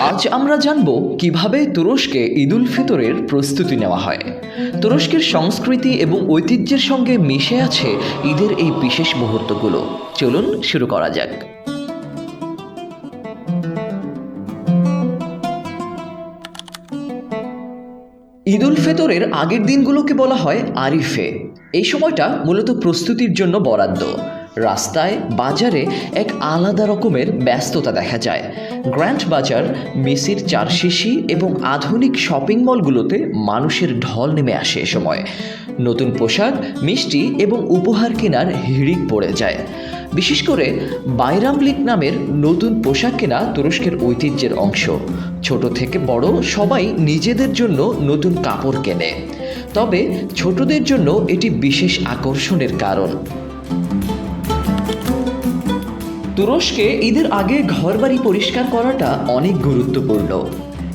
আজ আমরা জানব কীভাবে তুরস্কে ঈদুল ফিতরের প্রস্তুতি নেওয়া হয়। তুরস্কের সংস্কৃতি এবং ঐতিহ্যের সঙ্গে মিশে আছে ঈদের এই বিশেষ মুহূর্তগুলো। চলুন শুরু করা যাক। ঈদুল ফিতরের আগের দিনগুলোকে বলা হয় আরিফে। এই সময়টা মূলত প্রস্তুতির জন্য বরাদ্দ। রাস্তায় বাজারে এক আলাদা রকমের ব্যস্ততা দেখা যায়। গ্র্যান্ড বাজার, মেসির চারশিশি এবং আধুনিক শপিং মলগুলোতে মানুষের ঢল নেমে আসে এ সময়। নতুন পোশাক, মিষ্টি এবং উপহার কেনার হিড়িক পড়ে যায়। বিশেষ করে বাইরামলিক নামের নতুন পোশাক কেনা তুরস্কের ঐতিহ্যের অংশ। ছোট থেকে বড় সবাই নিজেদের জন্য নতুন কাপড় কেনে। তবে ছোটদের জন্য এটি বিশেষ আকর্ষণের কারণ। তুরস্কে ঈদের আগে ঘরবাড়ি পরিষ্কার করাটা অনেক গুরুত্বপূর্ণ।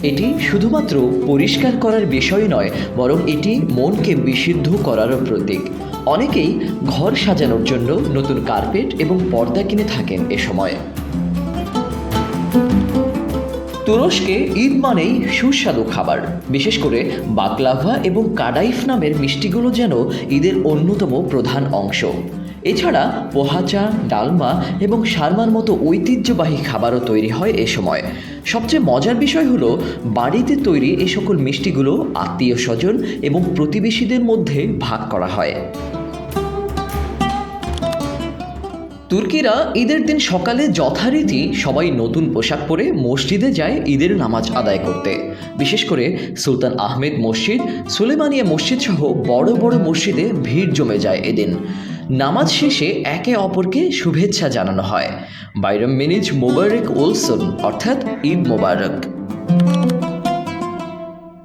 এটি শুধুমাত্র পরিষ্কার করার বিষয় নয়, বরং এটি মনকে বিশুদ্ধ করারও প্রতীক। অনেকেই ঘর সাজানোর জন্য নতুন কার্পেট এবং পর্দা কিনে থাকেন এ সময়। তুরস্কে ঈদ মানেই সুস্বাদু খাবার। বিশেষ করে বাকলাভা এবং কাডাইফ নামের মিষ্টিগুলো যেন ঈদের অন্যতম প্রধান অংশ। এছাড়া পোহাচা ডালমা এবং শারমার মতো ঐতিহ্যবাহী খাবারও তৈরি হয় এ সময়। সবচেয়ে মজার বিষয় হলো, বাড়িতে তৈরি এই সকল মিষ্টিগুলো আত্মীয় স্বজন এবং প্রতিবেশীদের মধ্যে ভাগ করা হয়। তুর্কিরা ঈদের দিন সকালে যথারীতি সবাই নতুন পোশাক পরে মসজিদে যায় ঈদের নামাজ আদায় করতে। বিশেষ করে সুলতান আহমেদ মসজিদ, সুলেমানিয়া মসজিদ সহ বড় বড় মসজিদে ভিড় জমে যায় এদিন। নামাজ শেষে একে অপরকে শুভেচ্ছা জানানো হয়। বাইরম মিনিজ মোবারক ওলসন, অর্থাৎ ঈদ মোবারক।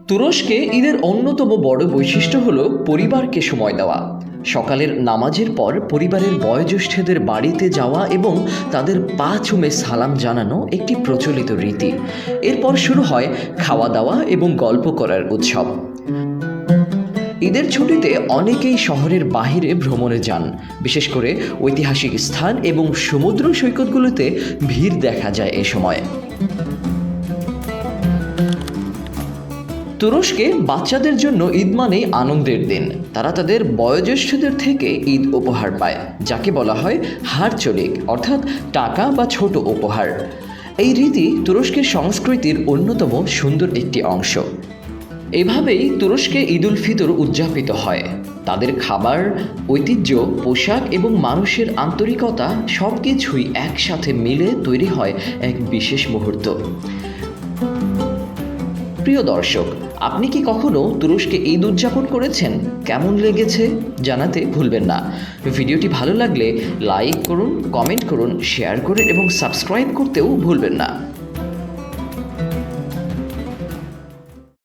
তুরস্কে ঈদের অন্যতম বড় বৈশিষ্ট্য হলো পরিবারকে সময় দেওয়া। সকালের নামাজের পর পরিবারের বয়োজ্যেষ্ঠদের বাড়িতে যাওয়া এবং তাদের পা চুমে সালাম জানানো একটি প্রচলিত রীতি। এরপর শুরু হয় খাওয়া দাওয়া এবং গল্প করার উৎসব। ঈদের ছুটিতে অনেকেই শহরের বাহিরে ভ্রমণে যান। বিশেষ করে ঐতিহাসিক স্থান এবং সমুদ্র সৈকতগুলোতে ভিড় দেখা যায় এ সময়। তুরস্কে বাচ্চাদের জন্য ঈদ মানেই আনন্দের দিন। তারা তাদের বয়োজ্যেষ্ঠদের থেকে ঈদ উপহার পায়, যাকে বলা হয় হারচলিক, অর্থাৎ টাকা বা ছোট উপহার। এই রীতি তুরস্কের সংস্কৃতির অন্যতম সুন্দর একটি অংশ। এভাবেই তুরস্কে ঈদুল ফিতর উদযাপিত হয়। তাদের খাবার, ঐতিহ্য, পোশাক এবং মানুষের আন্তরিকতা সব কিছুই একসাথে মিলে তৈরি হয় এক বিশেষ মুহূর্ত। প্রিয় দর্শক, আপনি কি কখনো তুরস্কে ঈদ উদযাপন করেছেন? কেমন লেগেছে জানাতে ভুলবেন না। ভিডিওটি ভালো লাগলে লাইক করুন, কমেন্ট করুন, শেয়ার করুন এবং সাবস্ক্রাইব করতেও ভুলবেন না।